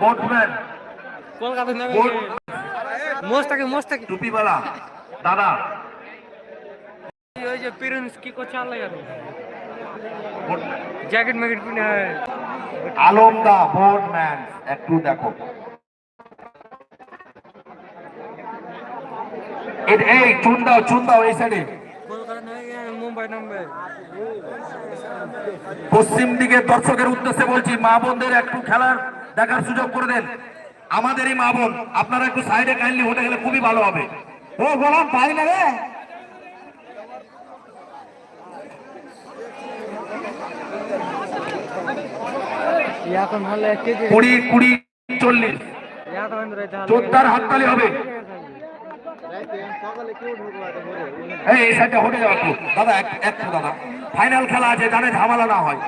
Boatman Kolkata নেমে boat মোস্তাকে মোস্তাকে টুপিওয়ালা দাদা। ওই যে পিরন্স কি করছে আল্লাহ জ্যাকেট ম্যাকেট কিনে হয়। বোটম্যান একটু দেখো। এই চুন দাও চুন দাও এই সাইডে পশ্চিম দিকে দর্শকের উদ্দেশ্যে বলছি মা বোনদের একটু খেলার দেখার সুযোগ করে দেন। আমাদেরই মা বোন আপনারা একটু সাইডে কাইন্ডলি হতে গেলে খুবই ভালো হবে। ও গোলাম পারি না রে? এখন হলে কুড়ি কুড়ি চল্লিশ। চোদ্দার হাততালি হবে। এই সাইডটা হটে দাদা এক দাদা। ফাইনাল খেলা আছে জানে ঝামেলা না হয়।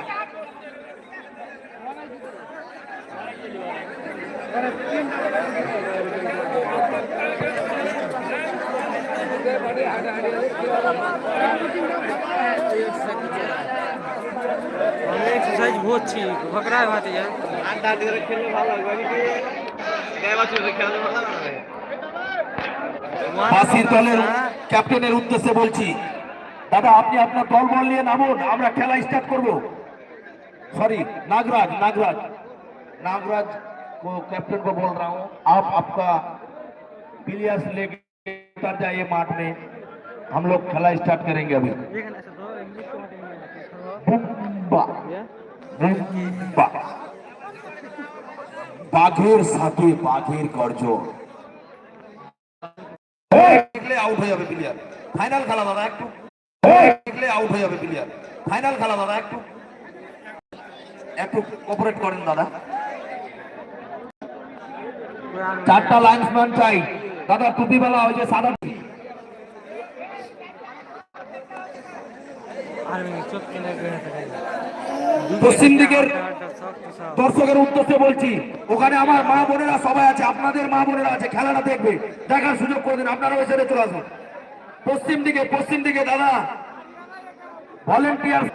আমি এক্সারসাইজ করছি ঘকড়ায় ভাতে যা। আর দাঁড়িয়ে খেললে ভালো লাগবে কি দেবা ভালো লাগবে ক্যাপ্টেনের উদ্দেশ্যে বলছি দাদা আপনি আপনার দল নিয়ে নামুন আমরা খেলা স্টার্ট করব। সরি নাগরাজ নাগরাজ। नागराज को कैप्टन को बोल रहा हूँ आप आपका प्लेयर्स लेके उतर जाइए माठ में हम लोग खेला स्टार्ट करेंगे अभी এখানে আছে তো ইংলিশ কমাতে বুম্বা বুম্বা বাঘের সাথে বাঘের গর্জন দেখলে আউট হয়ে যাবে প্লেয়ার ফাইনাল খেলা দাদা একটু দেখলে আউট হয়ে যাবে প্লেয়ার ফাইনাল খেলা দাদা একটু একটু কোঅপারেট করেন দাদা চারটা লাইন্সম্যান চাই দাদা টুপিওয়ালা ওই যে সাদা পশ্চিম দিকের দর্শকের উদ্দেশ্যে বলছি, ওখানে আমার মা বোনেরা সবাই আছে, আপনাদের মা বোনেরা আছে, খেলাটা দেখবে। দেখার সুযোগ করে দিন আপনারা ওই সাইডে চলে আসুন। পশ্চিম দিকে পশ্চিম দিকে, দাদা। ভলেন্টিয়ার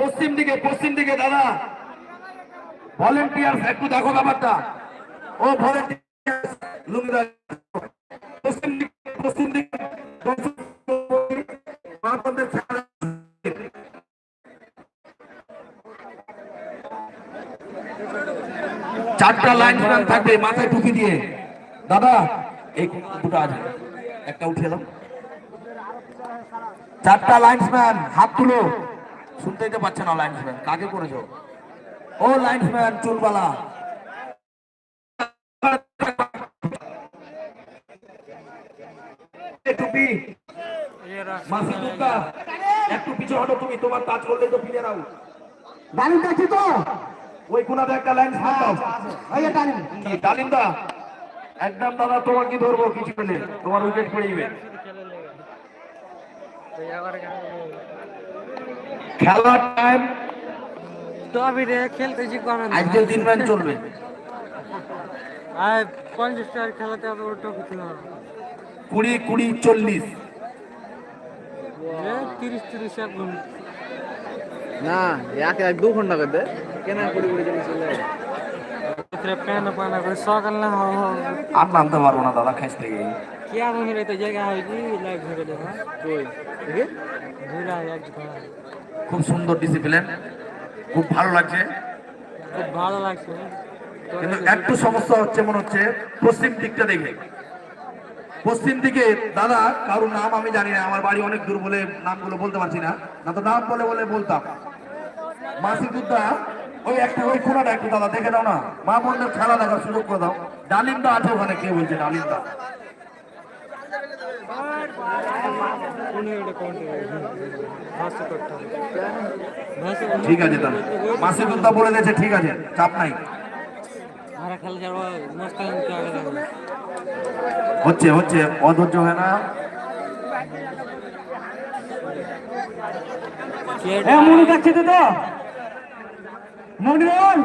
পশ্চিম দিকে পশ্চিম দিকে, দাদা। ভলেন্টিয়ার একটু দেখো ব্যাপারটা। ও ভলেন্টিয়ার লুঙ্গিদা পশ্চিম দিকে পশ্চিম দিকে দর্শক মা বোনদের খেলা থাকবে মাথায় টুপি দিয়ে। দাদা, এই দুটো আছে একটা উঠিয়ে দাও। চারটা লাইন্সম্যান হাত তুলো। শুনতেই তো পাচ্ছে না লাইন্সম্যান কাকে করেছ? ও লাইন্সম্যান চুলবালা। হটো তুমি তোমার কাজ করলে তো প্লেয়ার আউট ডালিম দেখছি তো? ওই কোনাতে একটা লাইন দাও। ওই যে ডালিম। কি ডালিমদা? একদম দাদা তোমাকে ধরবো কিছু পেলে তোমার উইকেট পড়ে যাবে। খেলার টাইম তো আমি রে খেলতে শিখব না আজকের দিন ম্যাচ চলবে। আর পঞ্চাশ টাকার খেলাতে হবে ওটা কুড়ি কুড়ি চল্লিশ। তিরিশ তিরিশ এক ঘণ্টা না এক এক দু ঘণ্টা করতে কেন কুড়ি কুড়ি চলে করে হওয়া আর নামতে পারব না দাদা খেঁচ থেকে কি আর তো জায়গা হয় কি? লাইক ধরে দেখা কই? ঘুরা এক খুব সুন্দর ডিসিপ্লিন খুব ভালো লাগছে। খুব ভালো লাগছে। কিন্তু একটু সমস্যা হচ্ছে মনে হচ্ছে পশ্চিম দিকটা দেখে। পশ্চিম দিকে, দাদা, কারোর নাম আমি জানি না, আমার বাড়ি অনেক দূর বলে নামগুলো বলতে পারছি না। না তো নাম বলে বলে বলতাম। মাসিদুদ্দা, ওই একটা, ওই কোনাটা একটু দাদা দেখে দাও না। মা বোনদের খেলা দেখার সুযোগ করে দাও। ডালিমদা আছে ওখানে, কে বলছে ডালিমদা? ঠিক আছে তাহলে। মাসিদুদ্দা বলে দিয়েছে, ঠিক আছে, চাপ নাই হারা খেলা যাব মস্ত আগে লাগবে হচ্ছে হচ্ছে অধৈর্য হয় না এ মনি দেখছি তো তো মনিরন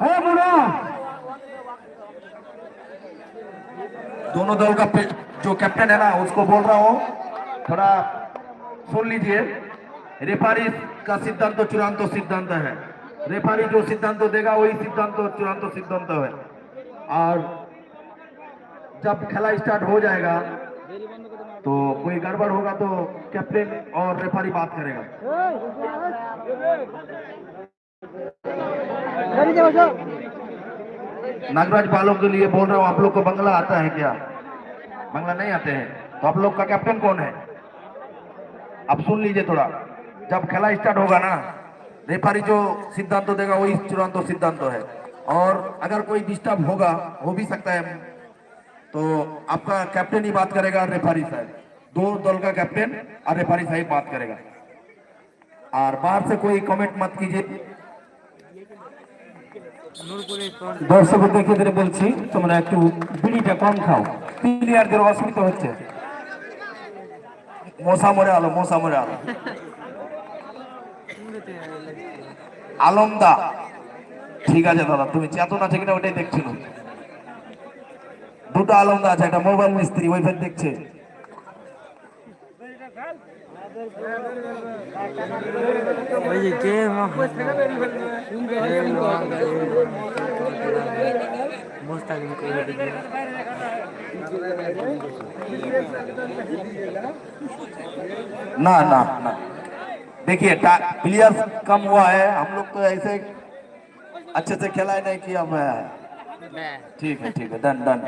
হে মনো दोनों दल का पे- जो कैप्टन है ना उसको बोल रहा हूँ थोड़ा सुन लीजिए रेफारी का सिद्धांत चूड़ांत सिद्धांत है रेफारी जो सिद्धांत देगा, वही सिद्धांत चूड़ांत सिद्धांत है। और जब खेला स्टार्ट हो जाएगा तो कोई गड़बड़ होगा तो कैप्टन और रेफारी बात करेगा। नागराज, बालों के लिए बोल रहा हूँ, आप लोग को बंगला आता है क्या? बंगला नहीं आते हैं। तो आप लोग का कैप्टन कौन है? आप सुन लीजिए थोड़ा। जब खेला स्टार्ट होगा ना रेफारी जो सिद्धांत देगा वही चूड़ांत सिद्धांत है और अगर कोई डिस्टर्ब होगा हो भी सकता है तो आपका कैप्टन ही बात करेगा और रेफारी साहब दो दल का कैप्टन और रेफारी साहब बात करेगा और बाहर से कोई कमेंट मत कीजिए নূরপুরে তোর দর্শকদের বলছি তোমরা একটু বিড়িটা কম খাও প্লেয়ারদের অসুবিধা হচ্ছে মশা মরে আলো মশা মরে আলো আলমদা। ঠিক আছে দাদা, তুমি চেতন আছে কিনা ওটাই দেখছিল দুটো আলমদা আছে, একটা মোবাইল মিস্ত্রি, ওই ফের দেখছে। না না না। देखिए प्लेयर्स कम हुआ है। हम लोग तो ऐसे अच्छे से खेला नहीं किया हुआ है ठीक है ठीक है डन डन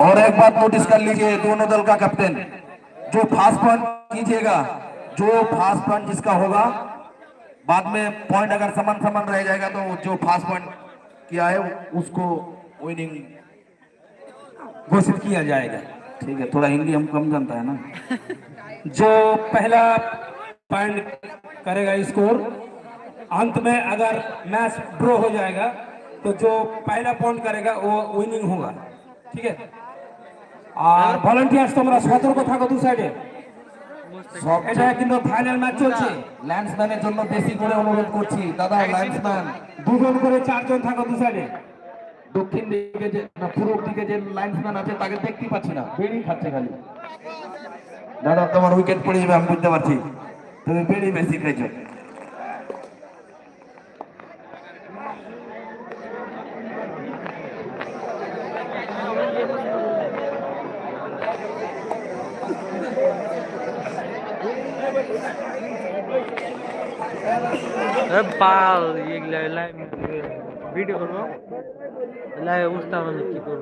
और एक बात नोटिस कर लीजिए, दोनों दल का कैप्टन जो फास्ट पॉइंट कीजिएगा, जो फास्ट पॉइंट जिसका होगा, बाद में पॉइंट अगर समान समान रह जाएगा तो जो फास्ट पॉइंट किया है उसको विनिंग घोषित किया जाएगा। ठीक है थोड़ा हिंदी हम कम जानता है ना। जो पहला पॉइंट करेगा स्कोर अंत में अगर मैच ड्रॉ हो जाएगा तो जो पहला पॉइंट करेगा वो विनिंग होगा। ठीक है? और वॉलंटियर्स तो हमारा स्वतंत्र को था दूसरा साइड है এটা কিন্তু ফাইনাল ম্যাচ চলছে। ল্যান্ডসম্যানের জন্য বেশি করে অনুরোধ করছি। দাদা ল্যান্ডসম্যান দুজন করে চারজন থাকো দু সাইডে দক্ষিণ দিকে যে পূর্ব দিকে যে লাইন্সম্যান আছে তাকে দেখতে পাচ্ছি না। বেড়ি খাচ্ছে খালি। দাদা তোমার উইকেট পড়ে যাবে আমি বুঝতে পারছি। তুমি বেড়ি বেশি খাইছো পাল এগুলো ভিডিও করব। লাইভ উঠতে হবে কি করব?